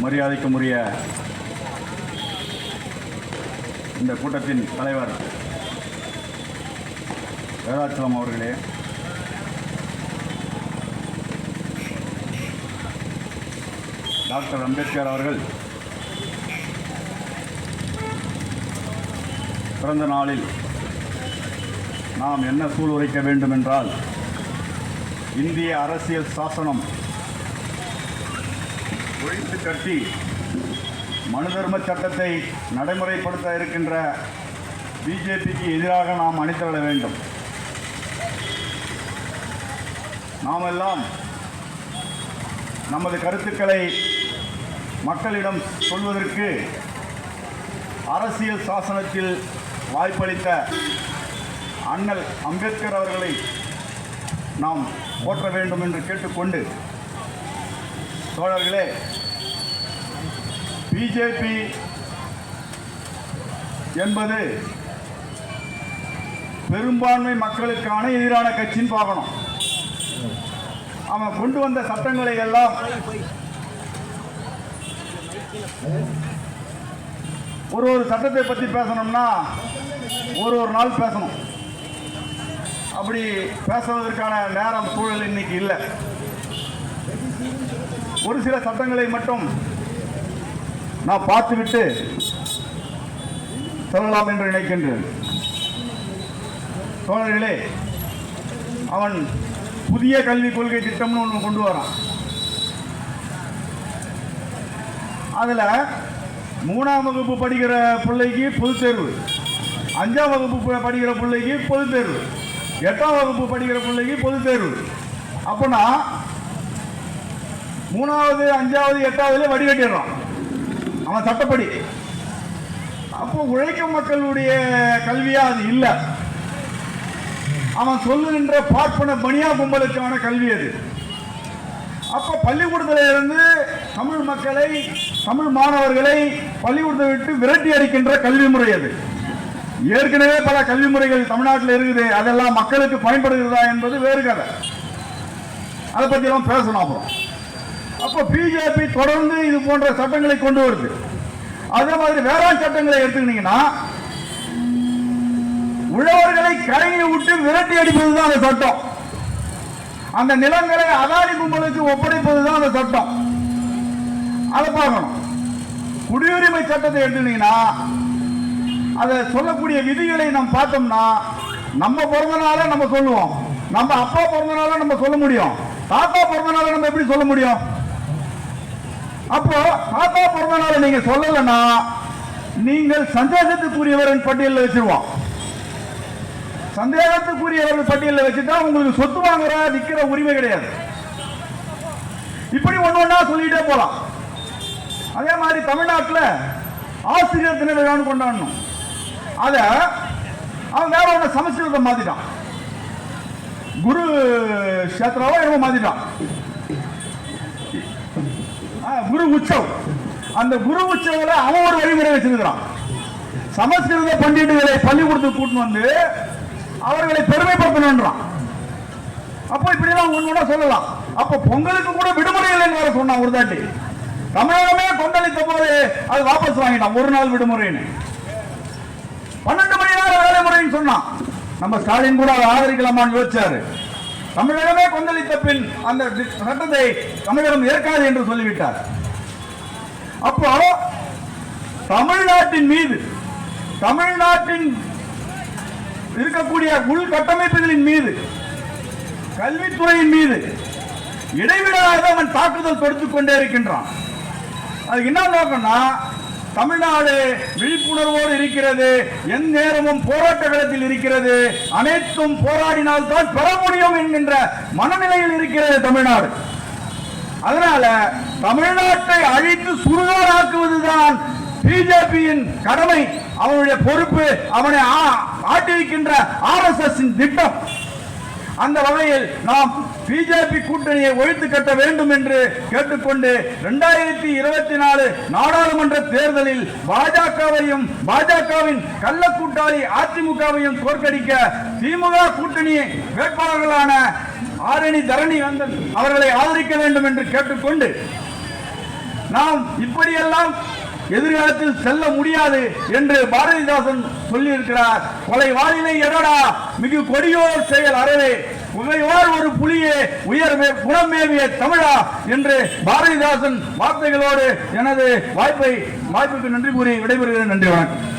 மரியாதைக்குரிய இந்த கூட்டத்தின் தலைவர் வேதாச்சலம் அவர்களே. டாக்டர் அம்பேத்கர் அவர்கள் பிறந்த நாளில் நாம் என்ன சூளுரைக்க வேண்டும் என்றால் இந்திய அரசியல் சாசனம் ஒழித்து கட்டி மனுதர்ம சட்டத்தை நடைமுறைப்படுத்த இருக்கின்ற பிஜேபிக்கு எதிராக நாம் அணிதிரள வேண்டும். நாம் எல்லாம் நமது கருத்துக்களை மக்களிடம் சொல்வதற்கு அரசியல் சாசனத்தில் வாய்ப்பளித்த அண்ணல் அம்பேத்கர் அவர்களை நாம் போற்ற வேண்டும் என்று கேட்டுக்கொண்டு தோழர்களே பிஜேபி என்பது பெரும்பான்மை மக்களுக்கான எதிரான கட்சின்னு பார்க்கணும். அவன் கொண்டு வந்த சட்டங்களை எல்லாம் ஒரு ஒரு சட்டத்தை பற்றி பேசணும்னா ஒரு ஒரு நாள் பேசணும். அப்படி பேசுவதற்கான நேரம் சூழல் இன்னைக்கு இல்லை. ஒரு சில சட்டங்களை மட்டும் நான் பார்த்துவிட்டு சொல்லலாம் என்று நினைக்கின்றேன். தோழர்களே அவன் புதிய கல்விக் கொள்கை திட்டம்னு ஒன்று கொண்டு வரான். அதில் மூணாம் வகுப்பு படிக்கிற பிள்ளைக்கு பொதுத் தேர்வு அஞ்சாம் வகுப்பு படிக்கிற பிள்ளைக்கு பொதுத் தேர்வு எட்டாம் வகுப்பு படிக்கிற பிள்ளைக்கு பொதுத் தேர்வு. அப்போனா மூணாவது அஞ்சாவது எட்டாவதுல வடிகட்டிடுறான். அவன் சட்டப்படி. அப்போ உழைக்கும் மக்களுடைய கல்வியா அது இல்லை. அவன் சொல்லுகின்ற பார்ப்பன பனியா கும்பலுக்கான கல்வி அது. அப்போ பள்ளிக்கூடத்தில் இருந்து தமிழ் மக்களை தமிழ் மாணவர்களை பள்ளிக்கூடத்தை விட்டு விரட்டி அடிக்கின்ற கல்வி முறை அது. ஏற்கனவே பல கல்வி முறைகள் தமிழ்நாட்டில் இருக்குது. அதெல்லாம் மக்களுக்கு பயன்படுகிறதா என்பது வேறு கதை. அதை பற்றி எல்லாம் பேசணும் அப்புறம். அப்போ பிஜேபி தொடர்ந்து இது போன்ற சட்டங்களை கொண்டு வருது. அதே மாதிரி வேளாண் சட்டங்களை எடுத்துக்கிட்டீங்கன்னா உழவர்களை கரையை விட்டு விரட்டி அடிப்பது தான் அந்த சட்டம். அந்த நிலங்களை அதானி கும்பலுக்கு ஒப்படைப்பது தான் அந்த சட்டம். அதை பார்க்கணும். குடியுரிமை சட்டத்தை எடுத்துக்கிட்டீங்கன்னா அதை சொல்லக்கூடிய விதிகளை நம்ம பார்த்தோம்னா நம்ம பிறந்தனால நம்ம சொல்லுவோம். நம்ம அப்பா பிறந்தனால நம்ம சொல்ல முடியும். தாத்தா பிறந்தனால நம்ம எப்படி சொல்ல முடியும்? அப்போ தாத்தா பிறந்தனால நீங்க சொல்லலைன்னா நீங்கள் சந்தேகத்துக்குரியவரின் பட்டியலில் வச்சிருவோம். சந்தேகத்துக்குரியவர்கள் பட்டியலில் வச்சுட்டா உங்களுக்கு சொத்து வாங்குற விற்கிற உரிமை கிடையாது. இப்படி ஒண்ணு ஒண்ணா சொல்லிட்டே போலாம். அதே மாதிரி தமிழ்நாட்டில் ஆசிரியர் தின விழான்னு கொண்டாடணும். அதை அவன் வேற ஒன்று சமஸ்கிருதம் மாற்றிட்டான் குரு கஷேத்ராவோ என்னமோ மாற்றிட்டான் குரு உற்சவ் அந்த குரு உற்சவல அவன் ஒரு வழிமுறை வச்சிருக்கிறான். சமஸ்கிருத பண்டிட்டுகளை பள்ளிக்கூடத்துக்கு கூட்டின்னு வந்து அவர்களை பெருமைப்படுத்தணுன்றான். அப்போ இப்படிலாம் ஒன்று சொல்லலாம். அப்போ பொங்கலுக்கு கூட விடுமுறை இல்லைன்னு வேற சொன்னான் ஒரு தாட்டி. தமிழகமே கொந்தளித்த போது அது வாபஸ் வாங்கிட்டான் ஒரு நாள் விடுமுறைன்னு. பன்னெண்டு மணி நேரம் வேலை முறைன்னு சொன்னான். நம்ம ஸ்டாலின் கூட அதை ஆதரிக்கலாமான்னு யோசிச்சாரு. தமிழகமே கொந்தளித்த பின் அந்த சட்டத்தை தமிழகம் ஏற்காது என்று சொல்லிவிட்டார். அப்போ தமிழ்நாட்டின் மீது தமிழ்நாட்டின் இருக்கக்கூடிய உள்கட்டமைப்புகளின் மீது கல்வித்துறையின் மீது இடைவிடாத அவன் தாக்குதல் தொடுத்துக் கொண்டே இருக்கின்றான். அதுக்கு என்ன நோக்கம்னா தமிழ்நாடு விழிப்புணர்வோடு இருக்கிறது எந்த நேரமும் போராட்ட களத்தில் இருக்கிறது அனைத்தும் போராடினால் தான் பெற முடியும் என்கின்ற மனநிலையில் இருக்கிறது தமிழ்நாடு. அதனால தமிழ்நாட்டை அழித்து சுருகாராக்குவதுதான் பிஜேபியின் கடமை அவனுடைய பொறுப்பு அவனை ஆ- எஸ் எஸ் திட்டம். அந்த வகையில் நாம் பிஜேபி கூட்டணியை ஒழித்து கட்ட வேண்டும் என்று கேட்டுக்கொண்டு இரண்டாயிரத்தி இருபத்தி நாலு நாடாளுமன்ற தேர்தலில் பாஜகவையும் பாஜகவின் கள்ள கூட்டாளி அதிமுகவையும் தோற்கடிக்க திமுக கூட்டணி வேட்பாளர்களான ஆரணி தரணி வந்தன் அவர்களை ஆதரிக்க வேண்டும் என்று கேட்டுக்கொண்டு நாம் இப்படியெல்லாம் எதிர்காலத்தில் செல்ல முடியாது என்று பாரதிதாசன் சொல்லியிருக்கிறார். கொலை வாழினை எடடா மிகு கொடியோர் செயல் அறவே உமையோர் ஒரு புலியே உயர் குணமேவிய தமிழா என்று பாரதிதாசன் வார்த்தைகளோடு எனது வாய்ப்பை வாய்ப்புக்கு நன்றி கூறி விடைபெறுகிறேன். நன்றி வணக்கம்.